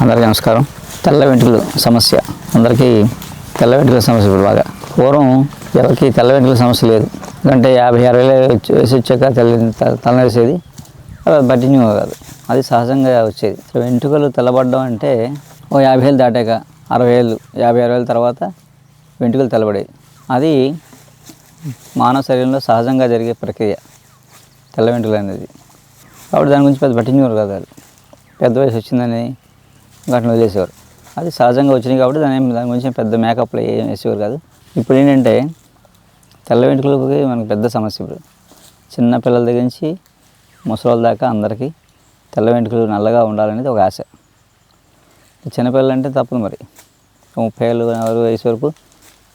అందరికీ నమస్కారం. తెల్ల వెంట్రుకలు సమస్య. అందరికీ తెల్ల వెంట్రుకల సమస్య ఇప్పుడు బాగా. పూర్వం ఎవరికి తెల్ల వెంట్రుకల సమస్య లేదు. ఎందుకంటే యాభై అరవై వచ్చి- వయసు వచ్చాక తెల్ల త- తలనేసేది అది బట్టిన్యూ కాదు అది సహజంగా వచ్చేది. వెంట్రుకలు తెల్లబడడం అంటే ఓ యాభై ఏళ్ళు దాటాక అరవై ఏళ్ళు యాభై అరవై ఏళ్ళ తర్వాత వెంట్రుకలు తెల్లబడేవి. అది మానవ శరీరంలో సహజంగా జరిగే ప్రక్రియ. తెల్ల వెంట్రుకలు అనేది. కాబట్టి దాని గురించి పెద్ద పట్టించుకోరు కదా. పెద్ద వయసు వచ్చిందని వాటిని వదిలేసేవారు. అది సహజంగా వచ్చినాయి కాబట్టి దాని దాని గురించి పెద్ద మేకప్లు ఏం వేసేవారు కాదు. ఇప్పుడు ఏంటంటే తెల్ల వెంట్రుకలకి మనకు పెద్ద సమస్య ఇప్పుడు. చిన్న పిల్లల దగ్గర నుంచి ముసలి దాకా అందరికీ తెల్ల వెంట్రుకలు నల్లగా ఉండాలనేది ఒక ఆశ. చిన్నపిల్లలు అంటే తప్పదు మరి. ముప్పై ఏళ్ళు వరకు వయసు వరకు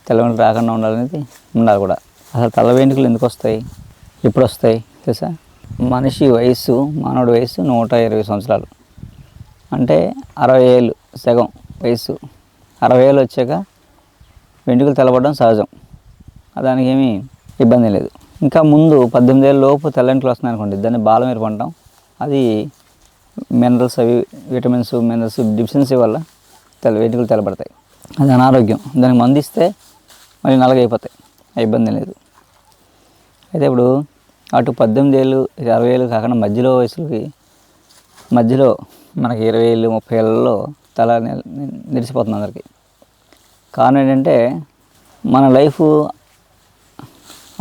తెల్ల వెంట్రుకలు రాకుండా ఉండాలనేది ఉండాలి కూడా. అసలు తెల్ల వెంట్రుకలు ఎందుకు వస్తాయి? ఎప్పుడు వస్తాయి తెలుసా? మనిషి వయస్సు మానవుడి వయస్సు నూట ఇరవై సంవత్సరాలు. అంటే అరవై ఏళ్ళు సగం వయసు అరవై ఏళ్ళు వచ్చాక వెంట్రుకలు తెల్లబడడం సహజం. దానికి ఏమీ ఇబ్బంది లేదు. ఇంకా ముందు పద్దెనిమిది ఏళ్ళ లోపు తెల్లంట్లు వస్తున్నాయి అనుకోండి దాన్ని బాలమీర పంటాం అది మినరల్స్ అవి విటమిన్స్ మినరల్స్ డిఫిషియన్సీ వల్ల తెల్ల వెంట్రుకలు తెల్లబడతాయి. అది అనారోగ్యం. దానికి మందిస్తే మళ్ళీ నలగైపోతాయి ఇబ్బంది లేదు. అయితే ఇప్పుడు అటు పద్దెనిమిది ఏళ్ళు ఇటు అరవై ఏళ్ళు కాకుండా మధ్యలో వయసులకి మధ్యలో మనకి ఇరవై ఏళ్ళు ముప్పై ఏళ్ళలో తల నిలిచిపోతుంది అందరికీ. కారణం ఏంటంటే మన లైఫ్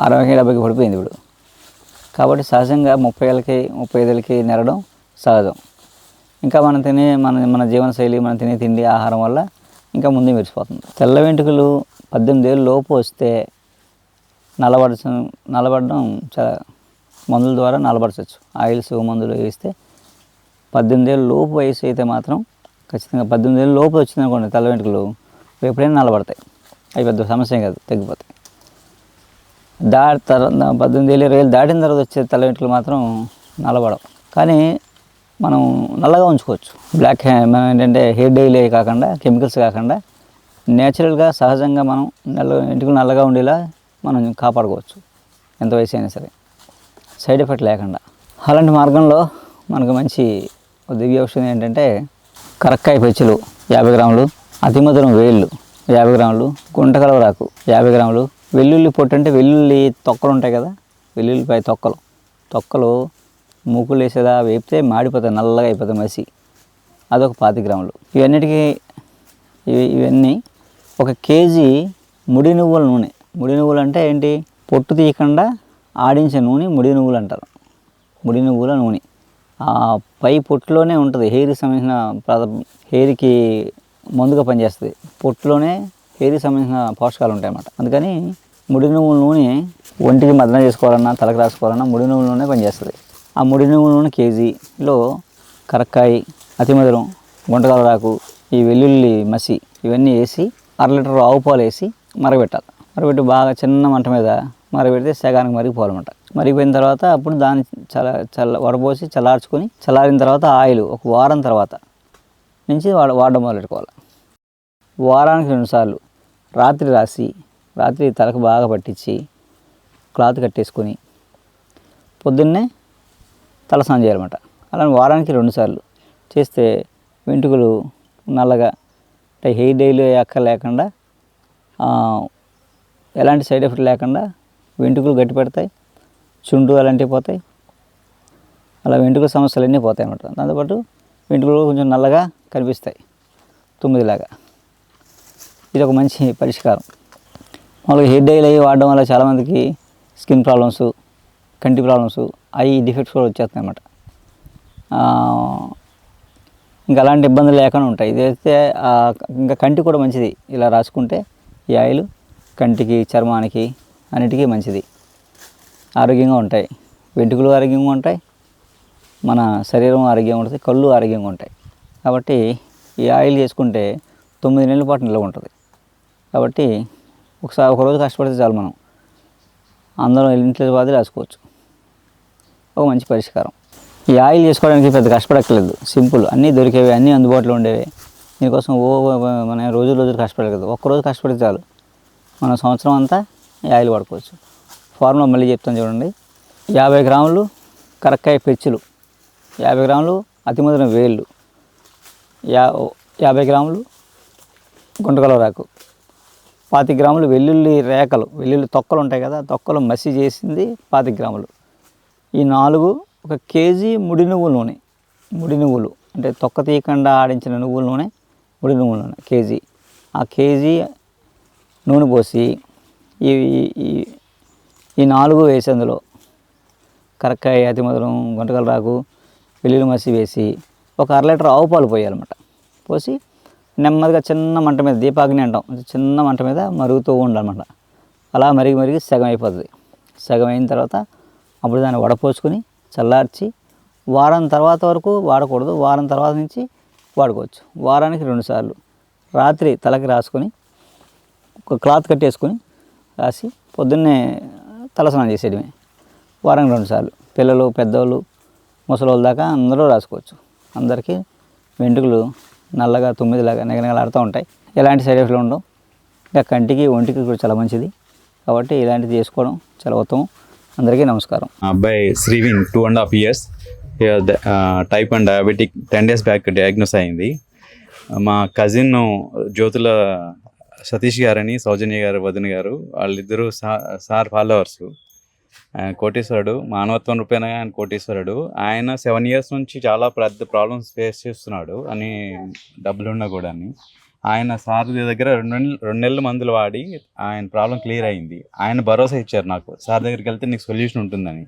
అరవైకి డెబ్బైకి పడిపోయింది ఇప్పుడు. కాబట్టి సహజంగా ముప్పై ఏళ్ళకి ముప్పై ఐదులకి నెరడం సహజం. ఇంకా మనం తినే మన మన జీవనశైలి మనం తినే తిండి ఆహారం వల్ల ఇంకా ముందు మెరిసిపోతుంది. తెల్ల వెంట్రుకలు పద్దెనిమిది ఏళ్ళు లోపు వస్తే నలబడ నలబడడం చాలా మందుల ద్వారా నల్లబడచవచ్చు ఆయిల్స్ మందులు వేస్తే పద్దెనిమిది ఏళ్ళు లోపు వయసు అయితే మాత్రం ఖచ్చితంగా పద్దెనిమిది ఏళ్ళు లోపు వచ్చింది అనుకోండి తల వెంట్రుకలు ఎప్పుడైనా నలబడతాయి అవి పెద్ద సమస్య కాదు తగ్గిపోతాయి. దాటి తర్వాత పద్దెనిమిది ఏళ్ళు ఇరవై ఏళ్ళు దాటిన తర్వాత వచ్చే తల వెంట్రుకలు మాత్రం నల్లబడవు. కానీ మనం నల్లగా ఉంచుకోవచ్చు. బ్లాక్ మనం ఏంటంటే హెయిర్ డైలీ కాకుండా కెమికల్స్ కాకుండా నేచురల్గా సహజంగా మనం నల్ల ఇంటికి నల్లగా ఉండేలా మనం కాపాడుకోవచ్చు. ఎంత వయసు అయినా సరే. సైడ్ ఎఫెక్ట్ లేకుండా. అలాంటి మార్గంలో మనకు మంచి దివ్య ఔషధం ఏంటంటే కరక్కాయ పెచ్చులు యాభై గ్రాములు అతిమధురం వేళ్ళు యాభై గ్రాములు గుంటకలవరాకు యాభై గ్రాములు. వెల్లుల్లి పొట్టు అంటే వెల్లుల్లి తొక్కలు ఉంటాయి కదా వెల్లుల్లిపాయ తొక్కలు. తొక్కలు మూకులు వేసేదా వేపితే మాడిపోతాయి నల్లగా అయిపోతాయి మసి. అదొక పాతి గ్రాములు. ఇవన్నిటికీ ఇవి ఇవన్నీ ఒక కేజీ ముడి నువ్వుల నూనె. ముడి నువ్వులు అంటే ఏంటి? పొట్టు తీయకుండా ఆడించే నూనె ముడి నువ్వులు అంటారు. ముడి నువ్వుల నూనె. పై పొట్టులోనే ఉంటుంది. హెయిర్కి సంబంధించిన పద హెయిర్కి మందుగా పనిచేస్తుంది. పొట్టులోనే హెయిర్కి సంబంధించిన పోషకాలు ఉంటాయి అన్నమాట అందుకని ముడి నువ్వుల నూనె ఒంటికి మదన చేసుకోవాలన్నా తలకు రాసుకోవాలన్నా ముడి నువ్వుల నూనె పనిచేస్తుంది. ఆ ముడి నువ్వుల నూనె కేజీలో కరక్కాయి అతిమధురం గుంటకలరాకు ఈ వెల్లుల్లి మసి ఇవన్నీ వేసి అర లీటర్ ఆవు పాలు వేసి మరగబెట్టాలి. మరగబెట్టి బాగా చిన్న మంట మీద మరగబెడితే సగానికి మరిగిపోవాలన్నమాట. మరిగిపోయిన తర్వాత అప్పుడు దాన్ని చల్ల చల్ల వడపోసి చల్లార్చుకొని చల్లారిన తర్వాత ఆయిల్ ఒక వారం తర్వాత నుంచి వాడ వాడడం మొదలెట్టుకోవాలి. వారానికి రెండుసార్లు రాత్రి రాసి రాత్రి తలకు బాగా పట్టించి క్లాత్ కట్టేసుకొని పొద్దున్నే తలస్నానం చేయాలన్నమాట. అలా వారానికి రెండుసార్లు చేస్తే వెంట్రుకలు నల్లగా అంటే హెయిర్ డైలీ అక్క లేకుండా ఎలాంటి సైడ్ ఎఫెక్ట్ లేకుండా వెంట్రుకలు గట్టి పెడతాయి చుండు అలాంటివి పోతాయి. అలా వెంట్రుకల సమస్యలు అన్నీ పోతాయి అన్నమాట. దాంతోపాటు వెంట్రుకలు కొంచెం నల్లగా కనిపిస్తాయి. తొమ్మిదిలాగా. ఇది ఒక మంచి పరిష్కారం. మామూలుగా హెయిర్ డైల్ అయ్యి వాడడం వల్ల చాలామందికి స్కిన్ ప్రాబ్లమ్స్ కంటి ప్రాబ్లమ్స్ అవి డిఫెక్ట్స్ కూడా వచ్చేస్తాయి అన్నమాట. ఇంకా అలాంటి ఇబ్బందులు లేకుండా ఉంటాయి. ఇదైతే ఇంకా కంటి కూడా మంచిది. ఇలా రాసుకుంటే ఈ ఆయిల్ కంటికి చర్మానికి అన్నిటికీ మంచిది. ఆరోగ్యంగా ఉంటాయి. వెంట్రుకలు ఆరోగ్యంగా ఉంటాయి. మన శరీరం ఆరోగ్యంగా ఉంటుంది. కళ్ళు ఆరోగ్యంగా ఉంటాయి. కాబట్టి ఈ ఆయిల్ చేసుకుంటే తొమ్మిది నెలల పాటు నిల్వ ఉంటుంది. కాబట్టి ఒకసారి ఒక రోజు కష్టపడితే చాలు మనం. అందరం ఇంట్లో బాధ రాసుకోవచ్చు. ఒక మంచి పరిష్కారం. ఈ ఆయిల్ చేసుకోవడానికి పెద్ద కష్టపడక్కర్లేదు. సింపుల్. అన్నీ దొరికేవి అన్నీ అందుబాటులో ఉండేవి. దీనికోసం ఓ మన రోజు రోజులు కష్టపడలేదు ఒక్కరోజు కష్టపడితే చాలు. మన సంవత్సరం అంతా ఈ ఆయిల్ వాడుకోవచ్చు. ఫార్ములా మళ్ళీ చెప్తాను చూడండి. యాభై గ్రాములు కరక్కాయ పెచ్చులు. యాభై గ్రాములు అతిమధురం వేళ్ళు. యా యాభై గ్రాములు గుంటకలవరాకు పాతి గ్రాములు వెల్లుల్లి రేకలు. వెల్లుల్లి తొక్కలు ఉంటాయి కదా తొక్కలు మసి చేసింది పాతి గ్రాములు. ఈ నాలుగు ఒక కేజీ ముడి నువ్వుల నూనె. ముడి నువ్వులు. అంటే తొక్క తీయకుండా ఆడించిన నువ్వుల నూనె ముడి నువ్వుల నూనె కేజీ. ఆ కేజీ నూనె పోసి ఈ ఈ- నాలుగు వేసి అందులో కరక్కాయ అతి మధురం గుంటకల రాకు వెల్లుల్లి మసి వేసి ఒక అర లీటర్ ఆవు పాలు పోయాలన్నమాట. పోసి నెమ్మదిగా చిన్న మంట మీద దీపాగ్ని అంటాం. చిన్న మంట మీద మరుగుతూ ఉండాలన్నమాట. అలా మరిగి మరిగి సగం అయిపోతుంది. సగం అయిన తర్వాత అప్పుడు దాన్ని వడపోసుకొని చల్లార్చి వారం తర్వాత వరకు వాడకూడదు. వారం తర్వాత నుంచి వాడుకోవచ్చు. వారానికి రెండుసార్లు రాత్రి తలకి రాసుకొని ఒక క్లాత్ కట్టేసుకొని రాసి పొద్దున్నే తలస్నానం చేసేయడమే వారానికి రెండుసార్లు పిల్లలు పెద్దవాళ్ళు ముసలోళ్ళ దాకా అందరూ రాసుకోవచ్చు. అందరికీ వెంట్రుకలు నల్లగా తొమ్మిదిలాగా నిగనగలాడుతూ ఉంటాయి. ఎలాంటి సైడ్ ఎఫెక్ట్లు ఉండవు. ఇంకా కంటికి ఒంటికి కూడా చాలా మంచిది. కాబట్టి ఇలాంటిది చేసుకోవడం చాలా ఉత్తమం. అందరికీ నమస్కారం. అబ్బాయి Srivin two and half years type and diabetic ten days back diagnose అయింది. మా కజిన్ జ్యోతుల సతీష్ గారని సౌజన్య గారు వదిన గారు వాళ్ళిద్దరూ సా- సార్ ఫాలోవర్స్. ఆయన కోటేశ్వరుడు మానవత్వం రూపేణ ఆయన కోటేశ్వరుడు. ఆయన సెవెన్ ఇయర్స్ నుంచి చాలా పెద్ద ప్రాబ్లమ్స్ ఫేస్ చేస్తున్నాడు అని డబ్బులున్నా కూడా అని ఆయన సార్ దగ్గర రెండు నెలలు రెండు నెలల మందులు వాడి ఆయన ప్రాబ్లం క్లియర్ అయింది. ఆయన భరోసా ఇచ్చారు నాకు. సార్ దగ్గరికి వెళ్తే నీకు సొల్యూషన్ ఉంటుందని.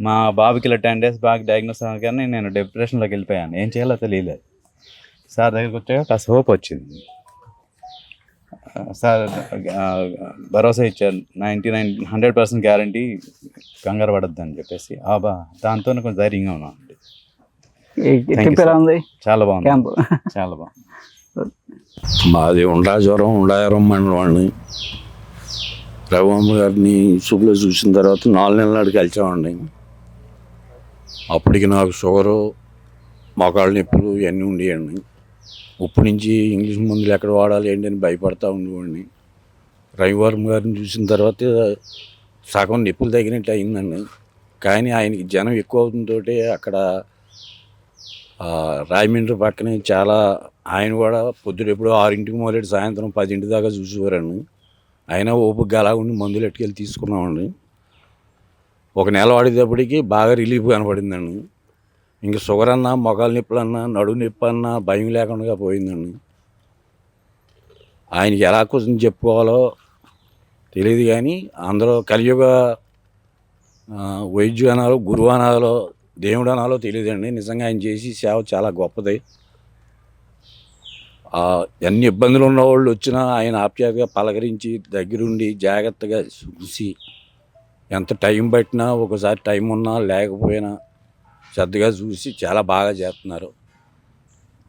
మా బాబుకి ఇలా టెన్ డేస్ బ్యాక్ డయాగ్నోస్ కానీ నేను డిప్రెషన్లోకి వెళ్ళిపోయాను. ఏం చేయాలో తెలియలేదు. సార్ దగ్గరికి వచ్చాక కాస్త హోప్ వచ్చింది. సార్ భరోసా ఇచ్చారు. Ninety nine hundred percent guarantee కంగారు పడద్దు అని చెప్పేసి. ఆ బా దాంతో కొంచెం ధైర్యంగా ఉన్నాం అండి. చాలా బాగుంది. క్యాంపు. చాలా బాగుంది. మాది ఉండా జ్వరం మండలం రఘుమామ గారిని చూపులో చూసిన తర్వాత నాలుగు నెలల నాడు కలిసామండి. అప్పటికి నాకు షుగరు మోకాళ్ళ నొప్పులు ఇవన్నీ ఉండేయండి. ఇప్పుడు నుంచి ఇంగ్లీష్ మందులు ఎక్కడ వాడాలి ఏంటి అని భయపడతా ఉండేవాడిని. రవివారం గారిని చూసిన తర్వాత సగం నొప్పులు తగినట్టు అయిందండి కానీ ఆయనకి జనం ఎక్కువ అవుతుందోటి అక్కడ రాయమండ్రి పక్కనే చాలా ఆయన కూడా పొద్దున ఎప్పుడో ఆరింటికి మొదలెట్టి సాయంత్రం పదింటి దాకా చూసేవారండి అయినా ఓపికగా అలా ఉండి మందులు ఎట్టుకెళ్ళి తీసుకున్నామండి ఒక నెల వాడేటప్పటికి బాగా రిలీఫ్ కనపడిందండి ఇంక షుగర్ అన్నా మొగాలు నొప్పులు అన్నా నడు నొప్పి అన్నా భయం లేకుండా పోయిందండి. ఆయనకి ఎలా కూర్చొని చెప్పుకోవాలో తెలియదు కానీ అందరూ కలియుగ వైద్యు అనాలో గురువు అనాలో దేవుడు అనాలో తెలియదండి నిజంగా ఆయన చేసి సేవ చాలా గొప్పది. ఎన్ని ఇబ్బందులు ఉన్న వాళ్ళు వచ్చినా ఆయన ఆప్యాయతగా పలకరించి దగ్గరుండి జాగ్రత్తగా చూసి ఎంత టైం పట్టినా ఒకసారి టైం ఉన్నా లేకపోయినా శ్రద్ధగా చూసి చాలా బాగా చేస్తున్నారు.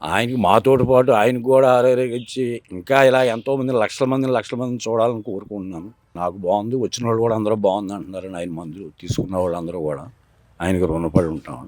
ఆయనకి మాతోటి పాటు ఆయనకు కూడా ఆరోగించి ఇంకా ఇలా ఎంతోమంది లక్షల మందిని లక్షల మందిని చూడాలని కోరుకుంటున్నాను. నాకు బాగుంది వచ్చిన వాళ్ళు కూడా అందరూ బాగుంది అంటున్నారు ఆయన మందులు తీసుకున్న వాళ్ళందరూ కూడా ఆయనకు రుణపడి ఉంటాం.